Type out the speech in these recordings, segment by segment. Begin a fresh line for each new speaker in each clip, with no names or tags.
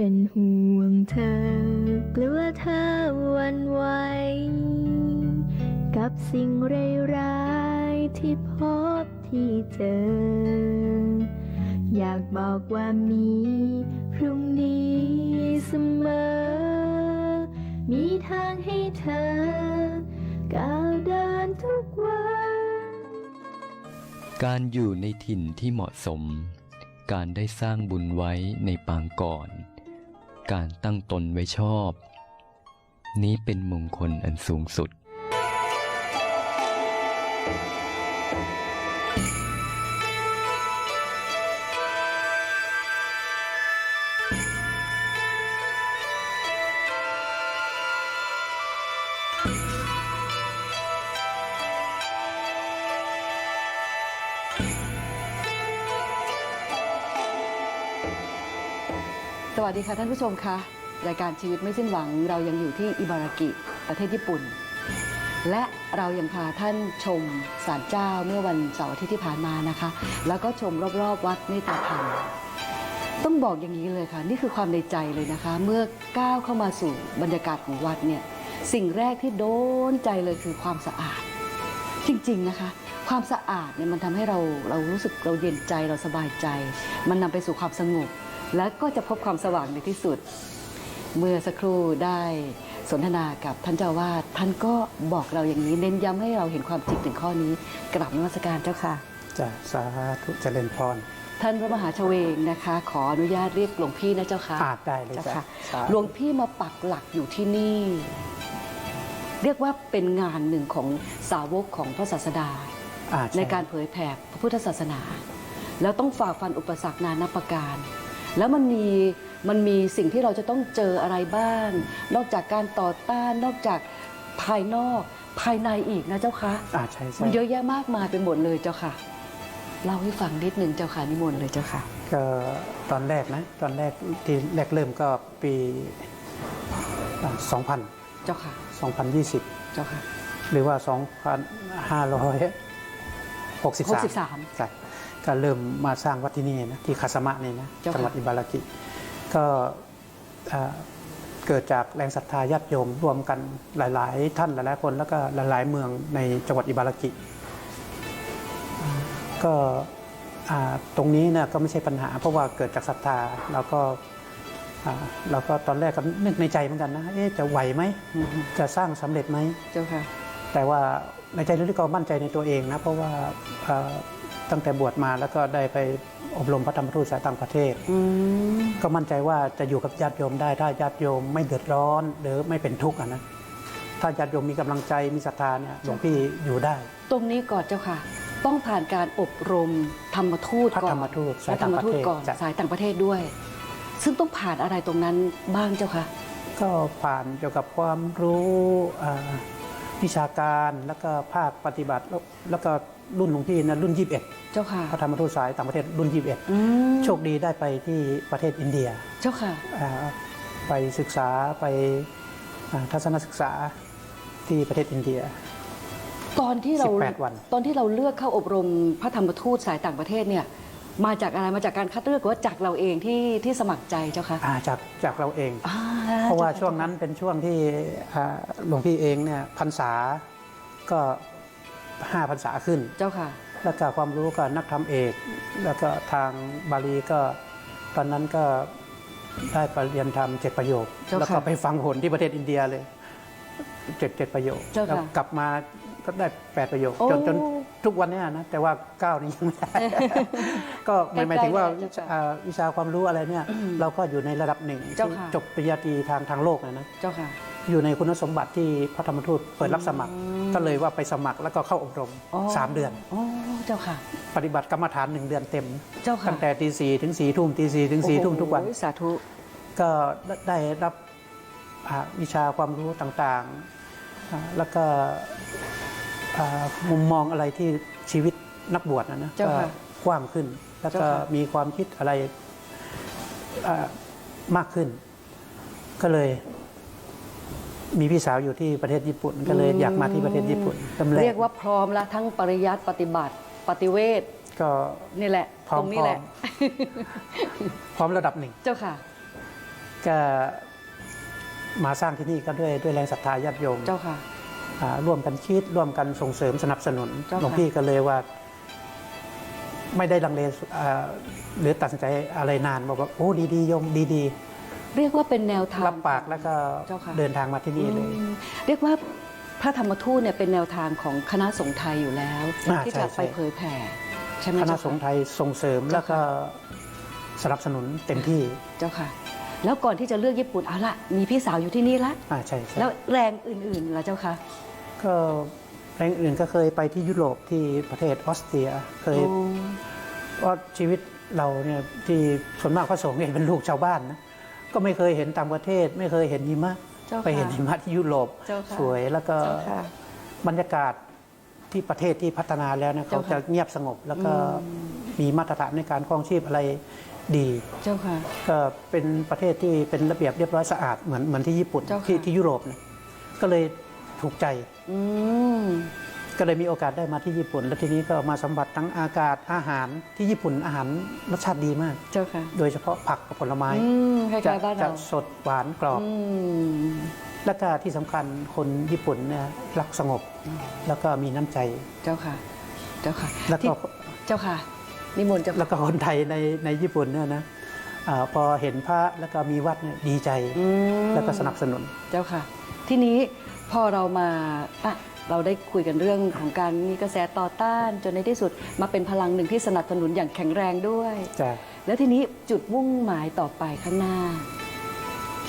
เป็นห่วงเธอกลัวเธอวันไหวกับสิ่งร้ายๆที่พบที่เจอ อยากบอกว่ามีพรุ่งนี้เสมอ มีทางให้เธอก้าวเดินทุกวัน
การอยู่ในถิ่นที่เหมาะสม การได้สร้างบุญไว้ในปางก่อน การตั้งตนไว้ชอบ นี้เป็นมงคลอันสูงสุด
วัสดีค่ะท่านผู้ชมคะรายการชีวิตไม่สิ้นหวัง เรายังอยู่ที่อิบารากิประเทศญี่ปุ่น และเรายังพาท่านชมศาลเจ้าเมื่อวันเสาร์อาทิตย์ที่ผ่านมานะคะ แล้วก็ชมรอบๆ วัดเมตตาธรรมต้องบอกอย่างนี้เลยค่ะ นี่คือความในใจเลยนะคะ เมื่อก้าวเข้ามาสู่บรรยากาศของวัดเนี่ยสิ่งแรกที่โดนใจเลยคือความสะอาด จริงๆนะคะ ความสะอาดเนี่ยมันทำให้เราเรารู้สึกเราเย็นใจเราสบายใจ มันนำไปสู่ความสงบ และก็จะพบความสว่างในที่สุด เมื่อสักครู่ได้สนทนากับท่านเจ้าอาวาดท่านก็บอกเราอย่างนี้เน้นย้ำให้เราเห็นความจริงถึงข้อนี้กราบนมัสการเจ้าค่ะ
จะสาธุเจริญพร
ท่านพระมหาชเวงนะคะ ขออนุญาตเรียกหลวงพี่นะเจ้าค่ะ
อาจได้เลย
เจ้า
จ้ะ
ค่ะ
สาธุ
หลวงพี่มาปักหลักอยู่ที่นี่ เรียกว่าเป็นงานหนึ่งของสาวกของพระศาสดา
อ่า
ใน
ช่
การเผยแผ่พระพุทธศาสนา แล้วต้องฝ่าฟันอุปสรรคนานาประการ แล้วมันมีมันมีสิ่งที่เราจะต้องเจออะไรบ้าง นอกจากการต่อต้านนอกจากภายนอกภายในอีกนะเจ้าคะ
อ่าใช่ใช่
มันเยอะแยะมากมายไปหมดเลยเจ้าค่ะเล่าให้ฟังนิดนึงเจ้าค่ะนิมนต์เลยเจ้าค่ะ
ก็ตอนแรกนะตอนแรกที่แรกเริ่มก็ปีอ่า2000
เจ้าค่ะ
2020
เจ้าค่ะ
หรือว่า 2563
63
ใช่ ก็เริ่มมาสร้างวัดที่นี่นะที่คาสมะนี่นะ
เจ้าค่ะ
จังหวัดอิบารากิก็อ่าเกิดจากแรงศรัทธาญาติโยมรวมกันหลาย ๆ ท่านหลาย ๆ คนแล้วก็หลาย ๆ เมืองในจังหวัดอิบารากิอ่าก็อ่าตรงนี้เนี่ยก็ไม่ใช่ปัญหา เพราะว่าเกิดจากศรัทธาแล้วก็อ่าเราก็ตอนแรกก็นึกในใจเหมือนกันนะเอ๊ะจะไหวไหม
อืม
จะสร้างสำเร็จไหม
เจ้าค่ะ
แต่ว่าในใจลึกๆก็มั่นใจในตัวเองนะ เพราะว่าเอ่อ ตั้งแต่บวชมาแล้วก็ได้ไปอบรมพระธรรมทูตสายต่างประเทศ
อืม
ก็มั่นใจว่าจะอยู่กับญาติโยมได้ถ้าญาติโยมไม่เดือดร้อนหรือไม่เป็นทุกข์อะนะถ้าญาติโยมมีกำลังใจมีศรัทธาเนี่ยหลวงพี่อยู่ได้
ตรงนี้ก่อนเจ้าค่ะ ต้องผ่านการอบรมธรรมทูต
พระ
ก่อน
ธรรมทูต
พ
สาย
ระธรรมทูตก่อน
ต่างประเทศ
สายต่างประเทศด้วย ซึ่งต้องผ่านอะไรตรงนั้นบ้างเจ้าค่ะ
ก็ผ่านเกี่ยวกับความรู้อ่า วิชาการแล้วก็ภาคปฏิบัติแล้วแล้วก็รุ่นหลวงพี่นะรุ่น 21
เจ้าค่ะ
พระธรรมทูตสายต่างประเทศรุ่น
อืม
21 โชคดีได้ไปที่ประเทศอินเดีย
เจ้าค่ะ
อ่าไปศึกษาไปอ่าทัศนศึกษาที่ประเทศอินเดีย
ตอนที่เรา
18วัน
ตอนที่เราเลือกเข้าอบรมพระธรรมทูตสายต่างประเทศเนี่ย มาจากอะไรมาจากการคัดเลือกหรือว่าจากเราเองที่ที่สมัครใจเจ้าค่ะ
อ่าจากจากเราเอง
อ่
เพราะว่า
จ้ค่
ช่วงนั้นเป็นช่วงที่อ่าหลวงพี่เองเนี่ยพรรษาก็ห้าพรรษาขึ้น
เจ้าค่ะ
แล้วก็ความรู้ก็นักธรรมเอก แล้วก็ทางบาลีก็ตอนนั้นก็ได้ไปเรียนธรรมเจ็ดประโยค
เจ้าค่ะ
แล้วก็ไปฟังผลที่ประเทศอินเดียเลยเจ็ดเจ็ดประโยค
เจ้าค่ะ
แล้วกลับมาก็ได้แปดประโยค
โอ้
จนจน ทุกวันเนี้นะแต่ว่าเก้านี้ยังไม่ได้ ก็หมายหมายถึงว่า
ใกล้ๆแล้วเจ้าค่ะ
อ่าวิชาความรู้อะไรเนี่ยเราก็อยู่ในระดับหนึ่ง
เจ้า
ที่
ค่ะ
จบปริญญาตรีทางทางโลกนะนะ
เจ้าค่ะ
อยู่ในคุณสมบัติที่พระธรรมทูตเปิดรับสมัคร
อืม
ก็เลยว่าไปสมัครแล้วก็เข้าอบรม
อ๋อ
สามเดือน
อ๋อเจ้าค่ะ
ปฏิบัติกรรมฐานหนึ่งเดือนเต็ม
เจ้าค่ะ
ตั้งแต่ตีสี่ถึงสี่ทุ่มตีสี่ถึงสี่ทุ่มทุกวัน
โอ้โหสาธุ
ก็ได้รับอ่าวิชาความรู้ต่างๆอ่าแล้วก็อ่า มุมมองอะไรที่ชีวิตนักบวชนะนะ
เจ้า
ก็
ค่ะ
กว้างขึ้น แล้วก็
เจ้าค่ะ
มีความคิดอะไรอ่ามากขึ้น ก็เลย มีพี่สาวอยู่ที่ประเทศญี่ปุ่น ก็เลยอยากมาที่ประเทศญี่ปุ่นตำแร
เรียกว่าพร้อมแล้วทั้งปริยัติปฏิบัติปฏิเวท
ก็
นี่แหละ
พร้อม
ตรงนี้แหละ
พร้อมระดับหนึ่ง
เจ้าค่ะ
ก็มาสร้างที่นี่ก็ด้วยด้วยแรงศรัทธาญาติโยม
เจ้าค่ะ
อ่า ร่วมกันคิดร่วมกันส่งเสริมสนับสนุน
เจ้าค่ะ
หลวงพี่ก็เลยว่า ไม่ได้ลังเลอ่าหรือตัดสินใจอะไรนานบอกว่าโอ้ดีๆโยมดี
เรียกว่าเป็นแนวทาง
ๆรับปากแล้วก็
เจ้าค่ะ
เดินทางมาที่นี่เลย
อืมเรียกว่าพระธรรมทูตเนี่ยเป็นแนวทางของคณะสงฆ์ไทยอยู่แล้ว
อ่า
ที่
ใช่
จะ
ใช่
ไปเผยแผ่ใช่ไหม
คณะ
เจ้า
สงฆ์
ค่ะ
ไทยส่งเสริม
เจ้าค่ะ
แล้วก็สนับสนุนเต็มที่
เจ้าค่ะ แล้วก่อนที่จะเลือกญี่ปุ่นเอาละมีพี่สาวอยู่ที่นี่ละ
อ่าใช่ใช่
แล้วแรงอื่นๆล่ะเจ้าค่ะ
ก็แรงอื่นก็เคยไปที่ยุโรปที่ประเทศออสเตรียเคย
โอ้
ว่าชีวิตเราเนี่ยที่ส่วนมากพระสงฆ์เนี่ยเป็นลูกชาวบ้านนะก็ไม่เคยเห็นต่างประเทศ ไม่เคยเห็นหิมะ
เจ้าค่ะ
ไปเห็นหิมะที่ยุโรป
เจ้าค่ะ
สวยแล้วก็
เจ้าค่ะ
บรรยากาศที่ประเทศที่พัฒนาแล้วนะเขา
เจ้า
จะ
ค่ะ
เงียบสงบ แล้วก็
อืม
มีมาตรฐานในการครองชีพอะไร ดี
เจ้าค่ะ
ก็เป็นประเทศที่เป็นระเบียบเรียบร้อยสะอาดเหมือนเหมือนที่ญี่ปุ่น
เจ้าค่ะ
ที่ที่ยุโรปนะก็เลยถูกใจ
อืม
ก็เลยมีโอกาสได้มาที่ญี่ปุ่น แล้วทีนี้ก็มาสัมผัสทั้งอากาศอาหารที่ญี่ปุ่นอาหารรสชาติดีมาก
เจ้าค่ะ
โดยเฉพาะผักกับผลไม้
อืมค
จะ
ล้ายๆบ้าน
จะ
เรา
สดหวานกรอบ
อืม
และก็ที่สำคัญคนญี่ปุ่นเนี่ยรักสงบ แล้วก็มีน้ำใจ
เจ้าค่ะ เจ้าค่ะ
แล้วก็
ที่เจ้าค่ะ นิมนต์เจ้า
แล้
ค่ะ
วก็คนไทยในในญี่ปุ่นเนี่ยนะอาพอเห็นพระแล้วก็มีวัดเนี่ยดีใจ
อืม
แล้วก็สนับสนุน
เจ้าค่ะ ทีนี้พอเรามาอะเราได้คุยกันเรื่องของการมีกระแสต่อต้านจนในที่สุดมาเป็นพลังหนึ่งที่สนับสนุนอย่างแข็งแรงด้วย
จะ
แล้วทีนี้จุดมุ่งหมายต่อไปข้างหน้า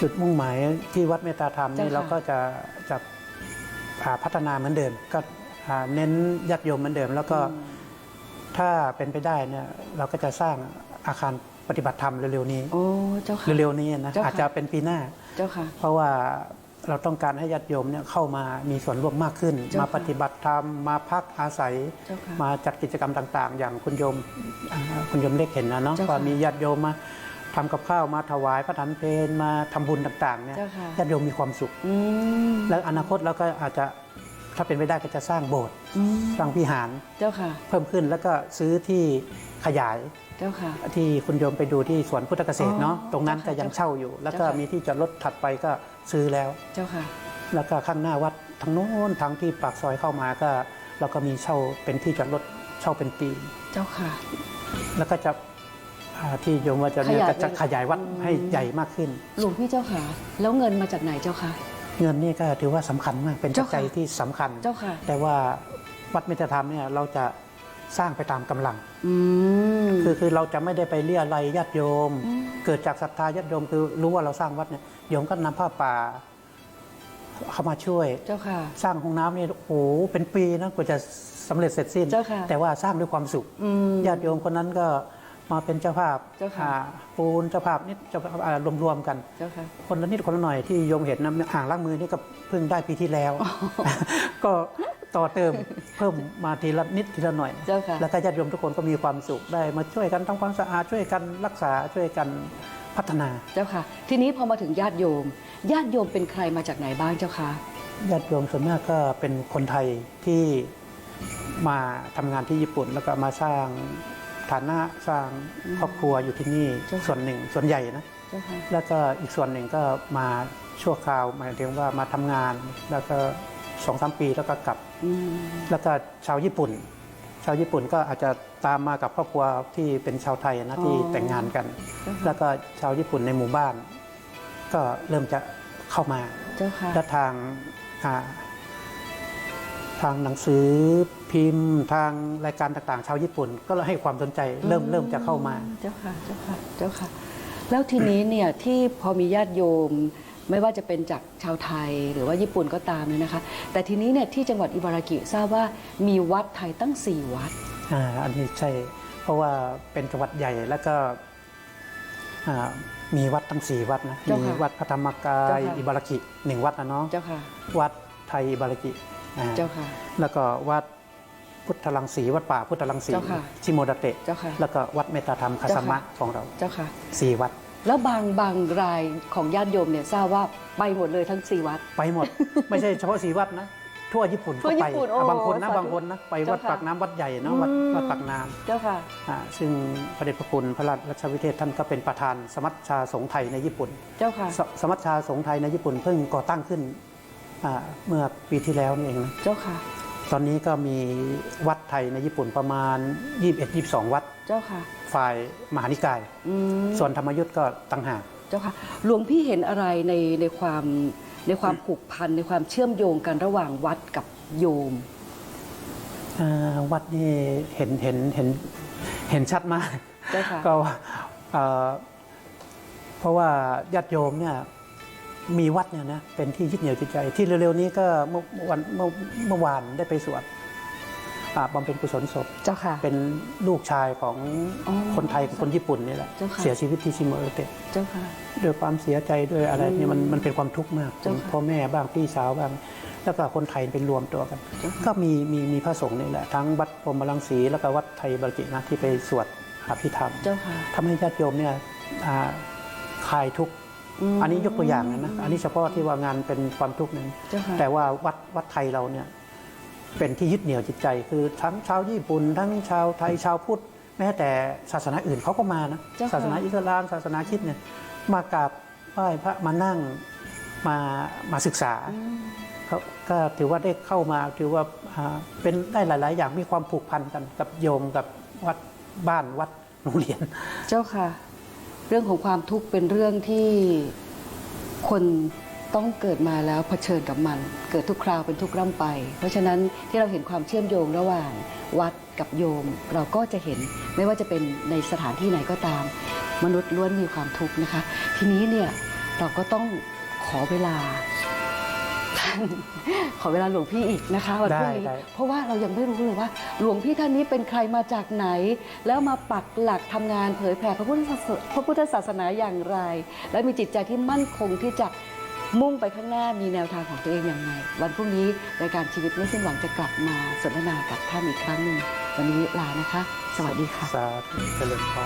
จุดมุ่งหมายที่วัดเมตตาธรรมนี่
เจ้าค่ะ
เราก็จะจะอ่าพัฒนาเหมือนเดิม ก็อ่าเน้นญาติโยมเหมือนเดิม แล้วก็ ถ้าเป็นไปได้เนี่ยเราก็จะสร้างอาคารปฏิบัติธรรมเร็วๆนี้
โอ้เจ้าค่ะ
เร็วๆนี้นะ
เจ้าค่ะ
อาจจะเป็นปีหน้า
เจ้าค่ะ
เพราะว่าเราต้องการให้ญาติโยมเนี่ยเข้ามามีส่วนร่วมมากขึ้น
เจ้าค่ะ
มาปฏิบัติธรรมมาพักอาศัย
เจ้าค่ะ
มาจัดกิจกรรมต่างๆ อย่างคุณโยมอ่าคุณโยมเล็กเห็นนะเนาะ
เจ้าค่ะ
ว่ามีญาติโยมมาทำกับข้าวมาถวายพระทานเพลมาทำบุญต่างๆเนี่ย
เจ้าค่ะ
ญาติโยมมีความสุข
อืม
แล้วอนาคตเราก็อาจจะ ถ้าเป็นไปได้ก็จะสร้างโบสถ์
อืม
สร้างวิหาร
เจ้าค่ะ
เพิ่มขึ้นแล้วก็ซื้อที่ขยาย
เจ้าค่ะ
ที่คุณโยมไปดูที่สวนพุทธเกษตรเนาะ
อ๋อ
ตรงนั้น
เจ้า
ก็
ค่ะ
ยังเช่าอยู่ แล้วก็
เจ้าค่ะ
มีที่จอดรถถัดไปก็ซื้อแล้ว
เจ้าค่ะ
แล้วก็ข้างหน้าวัดทางโน้นทางที่ปากซอยเข้ามาก็เราก็มีเช่าเป็นที่จอดรถเช่าเป็นปี
เจ้าค่ะ
แล้วก็จะอ่าที่โยมว่าจะเนี่ย
ขยาย
ก็จะ
ไป
ขยายวัด
อืม
ให้ใหญ่มากขึ้น
หลวงพี่เจ้าค่ะ แล้วเงินมาจากไหนเจ้าค่ะ
เงินนี่ก็ถือว่าสำคัญมากเป็นปัจ
เจ้าค่ะ
จัยที่สำคัญ
เจ้าค่ะ
แต่ว่าวัดเมตตาธรรมเนี่ยเราจะสร้างไปตามกำลัง
อืม
คือคือเราจะไม่ได้ไปเรียอะไรยญาติโยม
อืม
เกิดจากศรัทธาญาติโยมคือรู้ว่าเราสร้างวัดเนี่ยโยมก็นำผ้าป่าเข้ามาช่วย
เจ้าค่ะ
สร้างห้องน้ำเนี่ยโอ้โหเป็นปีนะกว่าจะสำเร็จเสร็จสิ้น
เจ้าค่ะ
แต่ว่าสร้างด้วยความสุข
อืม
ญาติโยมคนนั้นก็ มาเป็นเจ้าภาพ
เจ้าค่ะ
อ่ปูนเจ้าภาพนิดเจ้าภาพอ่ารวมๆกัน
เจ้าค่ะ
คนละนิดคนละหน่อยที่โยมเห็นนะอ่างล้างมือนี่ก็เพิ่งได้ปีที่แล้ว ก็ต่อเติมเพิ่มมาทีละนิดทีละหน่อย
เจ้าค่ะ
แล้วก็ญาติโยมทุกคนก็มีความสุขได้มาช่วยกันทำความสะอาดช่วยกันรักษาช่วยกันพัฒนา
เจ้าค่ะ ทีนี้พอมาถึงญาติโยม ญาติโยมเป็นใครมาจากไหนบ้างเจ้าค่ะ
ญาติโยมส่วนมากก็เป็นคนไทยที่มาทำงานที่ญี่ปุ่น แล้วก็มาสร้าง ฐานะสร้างครอบครัวอยู่ที่นี่
เจ้าค่ะ
ส่วนหนึ่งส่วนใหญ่นะ
เจ้าค่ะ
แล้วก็อีกส่วนหนึ่งก็มาชั่วคราวหมายถึงว่ามาทำงาน แล้วก็สองสามปีแล้วก็กลับ
อืม
แล้วก็ชาวญี่ปุ่น ชาวญี่ปุ่นก็อาจจะตามมากับครอบครัวที่เป็นชาวไทยนะที่แต่งงานกัน แล้วก็ชาวญี่ปุ่นในหมู่บ้าน ก็เริ่มจะเข้ามา
เจ้าค่ะ
และทางอ่าทางหนังสือ พิมพ์ทางรายการต่างๆ ชาวญี่ปุ่น ก็ให้ความสนใจเริ่มเริ่มจะเข้ามา
เจ้าค่ะเจ้าค่ะเจ้าค่ะ แล้วทีนี้เนี่ยที่พอมีญาติโยม ไม่ว่าจะเป็นจากชาวไทยหรือว่าญี่ปุ่นก็ตามเนี่ยนะคะ แต่ทีนี้เนี่ยที่จังหวัดอิบารากิทราบว่ามีวัดไทยตั้ง 4 วัด
อ่าอันนี้ใช่ เพราะว่าเป็นจังหวัดใหญ่แล้วก็อ่ามีวัดทั้งสี่วัดนะ
เจ้าค่ะ
มีวัดพระธรรมกา
เจ้ายค่ะ
อิบารากิหนึ่งวัดนะเนาะ
เจ้าค่ะ
วัดไทยอิบารากิอ่า
เจ้าค่ะ
แล้วก็วัด พุทธลังสีวัดป่าพุทธลังสี
เจ้าค่ะ
ชิโมดาเตะ
เจ้าค่ะ
แล้วก็วัดเมตตาธรรมคาสมะ
เจ้าค่ะ
ของเรา
เจ้าค่ะ
สี่วัด
แล้วบางบางรายของญาติโยมเนี่ยทราบว่าไปหมดเลยทั้ง4วัด
ไปหมด ไม่ใช่เฉพาะสีวัดนะ ทั่วญี่ปุ่น
ทั่ว
ก็ไป
ญี่ปุ่นโอ้
อะบางคนนะ
สาธุ
บางคนนะไปวัด
เจ้าค่ะ
ปากน้ำวัดใหญ่เนาะวัด
อืม
วัดปากน้
เจ้าค่ะำ
อ่าซึ่งพระเดชพระคุณพระราชวิเทศท่านก็เป็นประธานสมัชชาสงฆ์ไทยในญี่ปุ่น
เจ้าค่ะ
สสมัชชาสงฆ์ไทยในญี่ปุ่นเพิ่งก่อตั้งขึ้นอ่าเมื่อปีที่แล้วนี่เองนะ
เจ้าค่ะ
ตอนนี้ก็มีวัดไทยในญี่ปุ่นประมาณ 21-22 วัด
เจ้าค่ะ
ฝ่ายมหานิกาย
อืม
ส่วนธรรมยุทธ์ก็ต่างหาก
เจ้าค่ะ หลวงพี่เห็นอะไรในในความในความผูกพันในความเชื่อมโยงกันระหว่างวัดกับโยม
อ่าวัดนี่เห็นเห็นเห็นเห็นชัดมาก
เจ้าค่ะ
ก็เอ่อเพราะว่าญาติโยมเนี่ย มีวัดเนี่ยนะเป็นที่ยึดเหนี่ยวจิตใจ ที่เร็วๆนี้ก็เมื่อวันเมื่อเมื่อวานได้ไปสวดอ่าบำเพ็ญกุศลศพ
เจ้าค่ะ
เป็นลูกชายของ
อ๋อ
คนไทยกับคนญี่ปุ่นนี่แหละ
เจ้าค่ะ
เสียชีวิตที่ชิโมเอเตะ
เจ้าค่ะ
ด้วยความเสียใจด้วยอะไรเนี่ยมัน
อืม
มันเป็นความทุกข์มาก
เจ้าค่ะ
พ่อแม่บ้างพี่สาวบ้าง แล้วก็คนไทยเป็นรวมตัวกัน
เจ้าค่ะ
ก็มีมีมีพระสงฆ์นี่แหละทั้งวัดพรหมรังสีแล้วก็วัดไทยบากินะที่ไปสวดอภิธรรม
เจ้าค่ะ
ทำให้ญาติโยมเนี่ยอ่าคลายทุกข์
ม
อันนี้ยกตัวอย่างนะนะอันนี้เฉพาะที่ว่างานเป็นความทุกข์นึง
เจ้าค่ะ
แต่ว่าวัดวัดไทยเราเนี่ยเป็นที่ยึดเหนี่ยวจิตใจ คือทั้งชาวญี่ปุ่น ทั้งชาวไทยชาวพุทธแม้แต่ศาสนาอื่นเขาก็มานะ
เจ้าค่ะ
ศาสนาอิสลาม ศาสนาคริดเนี่ยมากราบไหว้พระมานั่งมามาศึกษา
อืม
เขาก็ถือว่าได้เข้ามาถือว่าอ่าเป็นได้หลาย ๆ อย่างมีความผูกพันกันกับโยมกับวัดบ้านวัดโรงเรียน
เจ้าค่ะ เรื่องของความทุกข์เป็นเรื่องที่คนต้องเกิดมาแล้วเผชิญกับมัน เกิดทุกคราวเป็นทุกร่ำไป เพราะฉะนั้นที่เราเห็นความเชื่อมโยงระหว่างวัดกับโยม เราก็จะเห็นไม่ว่าจะเป็นในสถานที่ไหนก็ตาม มนุษย์ล้วนมีความทุกข์นะคะ ทีนี้เนี่ยเราก็ต้องขอเวลา ขอเวลาหลวงพี่อีกนะคะวันพรุ่งนี้เพราะว่าเรายังไม่รู้เลยว่า หลวงพี่ท่านนี้เป็นใครมาจากไหน แล้วมาปักหลักทำงานเผยแผ่พระพุทธศาสพระพุทธศาสนาอย่างไร และมีจิตใจที่มั่นคงที่จะมุ่งไปข้างหน้ามีแนวทางของตัวเองอย่างไรวันพรุ่งนี้รายการชีวิตไม่สิ้นหวังจะกลับมาสนทนากับท่านอีกครั้งหนึ่งวันนี้ลานะคะ สวัสดีค่ะ
สาธุเจริญพร